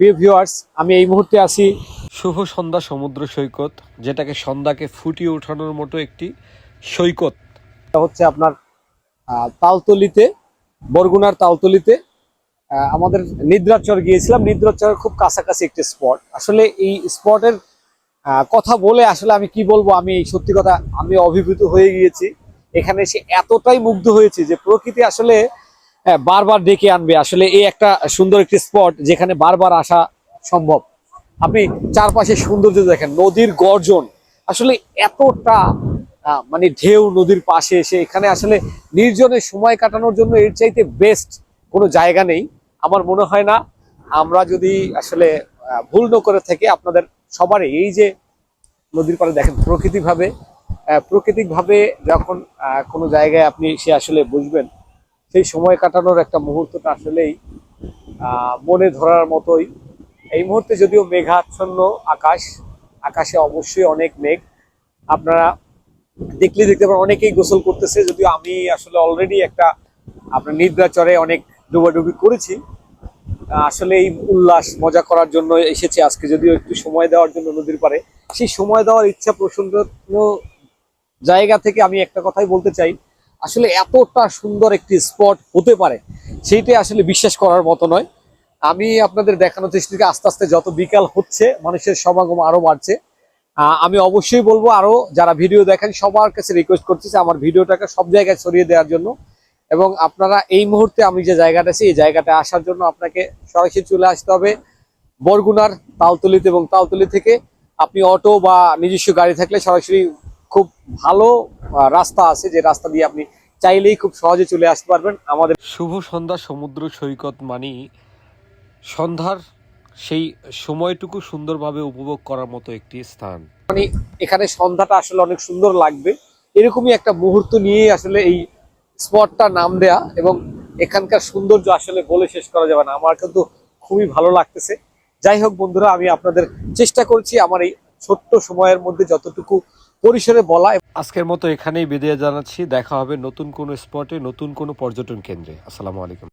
প্রিয় ভিউয়ার্স আমি এই মুহূর্তে আছি শুভ সন্ধ্যা সমুদ্র সৈকত যেটাকে সন্ধ্যাকে ফুটিয়ে ওঠানোর মতো একটি সৈকত। এটা হচ্ছে আপনার তালতলিতে বরগুনার তালতলিতে আমাদের নিদ্রাচর গিয়েছিলাম। নিদ্রাচর খুব কাছাকাছি একটি স্পট আসলে এই স্পটের কথা বলে আসলে আমি কি বলব আমি এই সত্যি কথা আমি অভিভূত হয়ে গিয়েছি। এখানে এসে এতটাই মুগ্ধ হয়েছি যে প্রকৃতি আসলে বারবার ডেকে আনবে। আসলে এই একটা সুন্দর একটি স্পট যেখানে বারবার আসা সম্ভব। আপনি চারপাশে সৌন্দর্য দেখেন, নদীর গর্জন। আসলে এতটা মানে ঢেউ নদীর পাশে এসে এখানে আসলে নির্জনে সময় কাটানোর জন্য এর চাইতে বেস্ট কোনো জায়গা নেই। আমার মনে হয় না, আমরা যদি আসলে ভুল ন করে থাকি, আপনাদের সবারই এই যে নদীর পাড়ে দেখেন, প্রকৃতিভাবে প্রাকৃতিকভাবে যখন কোনো জায়গায় আপনি সে আসলে বুঝবেন সেই সময় কাটানোর একটা মুহূর্তটা আসলেই মনে ধরার মতোই। এই মুহূর্তে যদিও মেঘাচ্ছন্ন আকাশ, আকাশে অবশ্যই অনেক মেঘ। আপনারা দেখলে দেখতে পারেন অনেকেই গোসল করতেছে, যদিও আমি আসলে অলরেডি একটা, আপনার নিদ্রাচরে অনেক ডুবাডুবি করেছি। আসলে এই উল্লাস, মজা করার জন্য এসেছি আজকে, যদিও একটু সময় দেওয়ার জন্য নদীর পারে সেই সময় দেওয়ার ইচ্ছা প্রসন্ন জায়গা থেকে আমি একটা কথাই বলতে চাই আসলে এতটা সুন্দর একটি স্পট হতে পারে, সেইটাই আসলে বিশ্বাস করার মতো নয়। আমি আপনাদের দেখানোর চেষ্টা আস্তে আস্তে যত বিকাল হচ্ছে, মানুষের সমাগম আরও বাড়ছে। আমি অবশ্যই বলব, আরও যারা ভিডিও দেখেন, সবার কাছে রিকোয়েস্ট করতেছি আমার ভিডিওটাকে সব জায়গায় ছড়িয়ে দেওয়ার জন্য। এবং আপনারা এই মুহূর্তে আমি যে জায়গাটা আছি, এই জায়গাটা আসার জন্য আপনাকে সরাসরি চলে আসতে হবে। বরগুনার তালতলিতে এবং তালতলি থেকে আপনি অটো বা নিজস্ব গাড়ি থাকলে সরাসরি খুব ভালো রাস্তা আছে যে রাস্তা দিয়ে আপনি চাইলেই খুব সহজে চলে আসতে পারবেন। আমাদের শুভ সন্ধ্যা সমুদ্র সৈকত মানি সন্ধ্যার সেই সময়টুকু সুন্দরভাবে উপভোগ করার মতো একটি স্থান। মানে এখানে সন্ধ্যাটা আসলে অনেক সুন্দর লাগবে। এরকমই একটা মুহূর্ত নিয়ে আসলে এই স্পটটা নাম দেয়া এবং এখানকার সৌন্দর্য আসলে বলে শেষ করা যাবে না। আমার কিন্তু খুবই ভালো লাগতেছে। যাই হোক বন্ধুরা আমি আপনাদের চেষ্টা করছি আমার এই ছোট্ট সময়ের মধ্যে যতটুকু পরিসরে বলা আজকের মতো এখানেই বিদায় জানাচ্ছি। দেখা হবে নতুন কোনো স্পটে নতুন কোনো পর্যটন কেন্দ্রে। আসসালামু আলাইকুম।